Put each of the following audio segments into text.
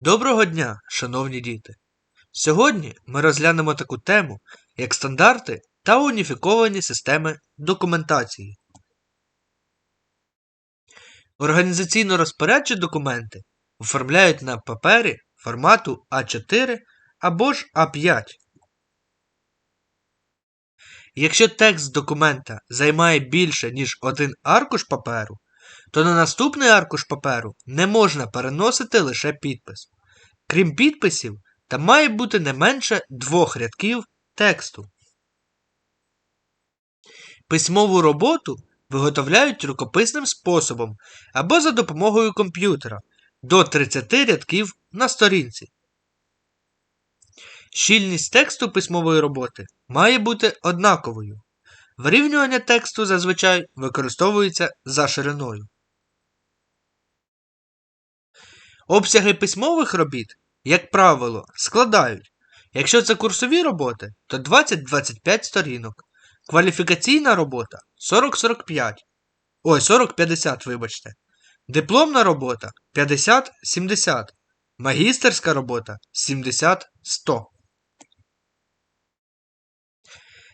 Доброго дня, шановні діти! Сьогодні ми розглянемо таку тему, як стандарти та уніфіковані системи документації. Організаційно розпорядчі документи оформляють на папері формату А4 або ж А5. Якщо текст документа займає більше, ніж один аркуш паперу, то на наступний аркуш паперу не можна переносити лише підпис. Крім підписів, там має бути не менше двох рядків тексту. Письмову роботу виготовляють рукописним способом або за допомогою комп'ютера до 30 рядків на сторінці. Щільність тексту письмової роботи має бути однаковою. Вирівнювання тексту зазвичай використовується за шириною. Обсяги письмових робіт, як правило, складають. Якщо це курсові роботи, то 20-25 сторінок. Кваліфікаційна робота 40-45. Ой, 40-50, вибачте. Дипломна робота 50-70. Магістерська робота 70-100.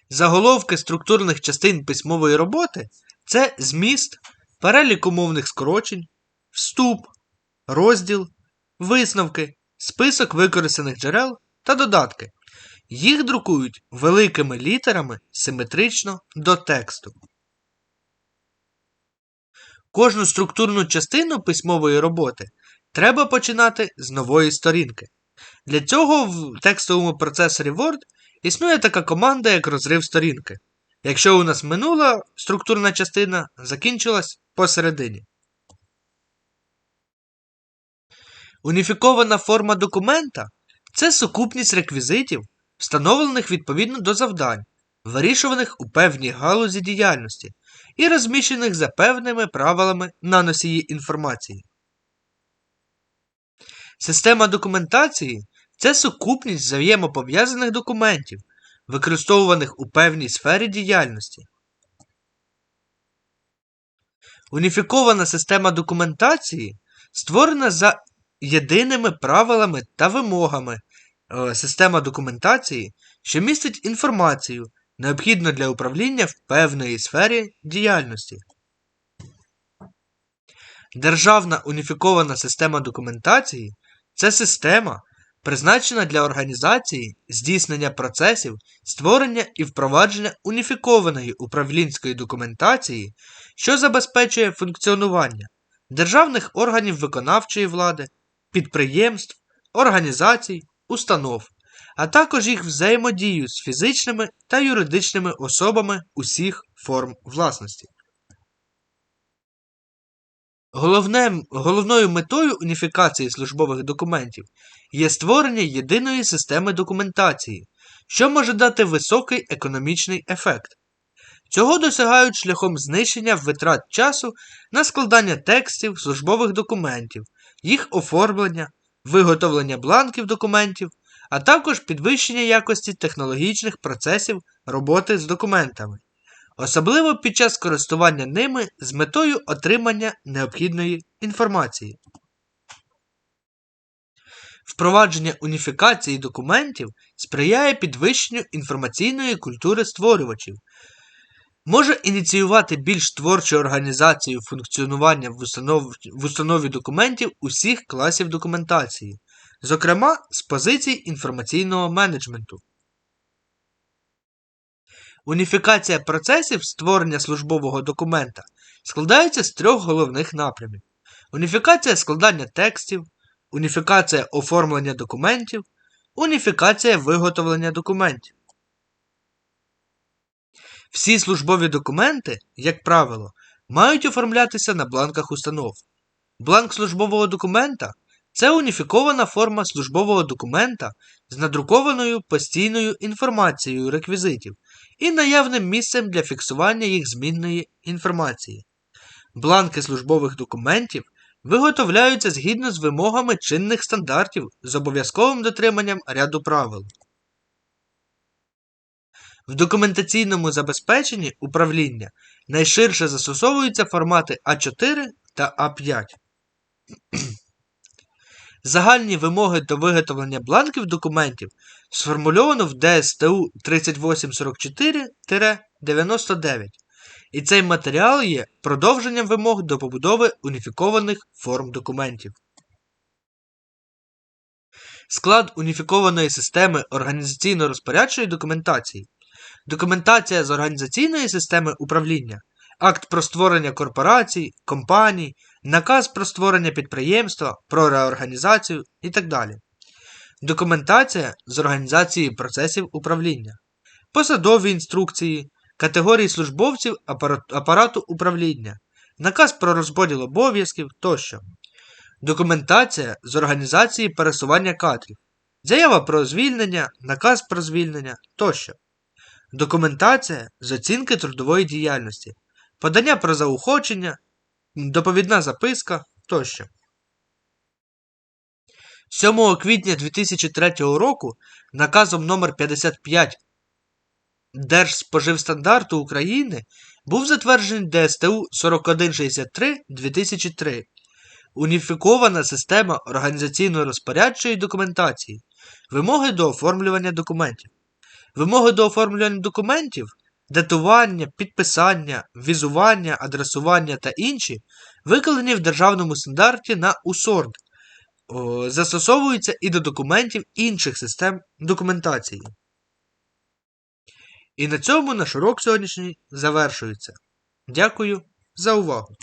Заголовки структурних частин письмової роботи це зміст, перелік умовних скорочень, вступ, розділ, висновки, список використаних джерел та додатки. Їх друкують великими літерами симетрично до тексту. Кожну структурну частину письмової роботи треба починати з нової сторінки. Для цього в текстовому процесорі Word існує така команда, як розрив сторінки. Якщо у нас минула структурна частина закінчилась посередині. Уніфікована форма документа це сукупність реквізитів, встановлених відповідно до завдань, вирішуваних у певній галузі діяльності і розміщених за певними правилами на носії інформації. Система документації це сукупність взаємопов'язаних документів, використовуваних у певній сфері діяльності. Уніфікована система документації створена за єдиними правилами та вимогами е, система документації, що містить інформацію, необхідну для управління в певної сфері діяльності. Державна уніфікована система документації це система, призначена для організації здійснення процесів, створення і впровадження уніфікованої управлінської документації, що забезпечує функціонування державних органів виконавчої влади, підприємств, організацій, установ, а також їх взаємодію з фізичними та юридичними особами усіх форм власності. Головне, головною метою уніфікації службових документів є створення єдиної системи документації, що може дати високий економічний ефект. Цього досягають шляхом знищення витрат часу на складання текстів службових документів, їх оформлення, виготовлення бланків документів, а також підвищення якості технологічних процесів роботи з документами, особливо під час користування ними з метою отримання необхідної інформації. Впровадження уніфікації документів сприяє підвищенню інформаційної культури створювачів, може ініціювати більш творчу організацію функціонування в установі, в установі документів усіх класів документації, зокрема з позицій інформаційного менеджменту. Уніфікація процесів створення службового документа складається з трьох головних напрямів: уніфікація складання текстів, уніфікація оформлення документів, уніфікація виготовлення документів. Всі службові документи, як правило, мають оформлятися на бланках установ. Бланк службового документа це уніфікована форма службового документа з надрукованою постійною інформацією реквізитів і наявним місцем для фіксування їх змінної інформації. Бланки службових документів виготовляються згідно з вимогами чинних стандартів з обов'язковим дотриманням ряду правил. В документаційному забезпеченні управління найширше застосовуються формати А4 та А5. Загальні вимоги до виготовлення бланків документів сформульовано в ДСТУ 3844-99, і цей матеріал є продовженням вимог до побудови уніфікованих форм документів. Склад уніфікованої системи організаційно-розпорядчої документації, документація з організаційної системи управління, акт про створення корпорацій, компаній, наказ про створення підприємства, про реорганізацію і так далі. Документація з організації процесів управління, посадові інструкції, категорії службовців апарату управління, наказ про розподіл обов'язків тощо. Документація з організації пересування кадрів, заява про звільнення, наказ про звільнення тощо. Документація з оцінки трудової діяльності, подання про заохочення, доповідна записка тощо. 7 квітня 2003 року наказом номер 55 Держспоживстандарту України був затверджений ДСТУ 4163 2003 Уніфікована система організаційно-розпорядчої документації, вимоги до оформлювання документів. Вимоги до оформлювання документів, датування, підписання, візування, адресування та інші викладені в державному стандарті на УСОРД, застосовуються і до документів інших систем документації. І на цьому наш урок сьогоднішній завершується. Дякую за увагу!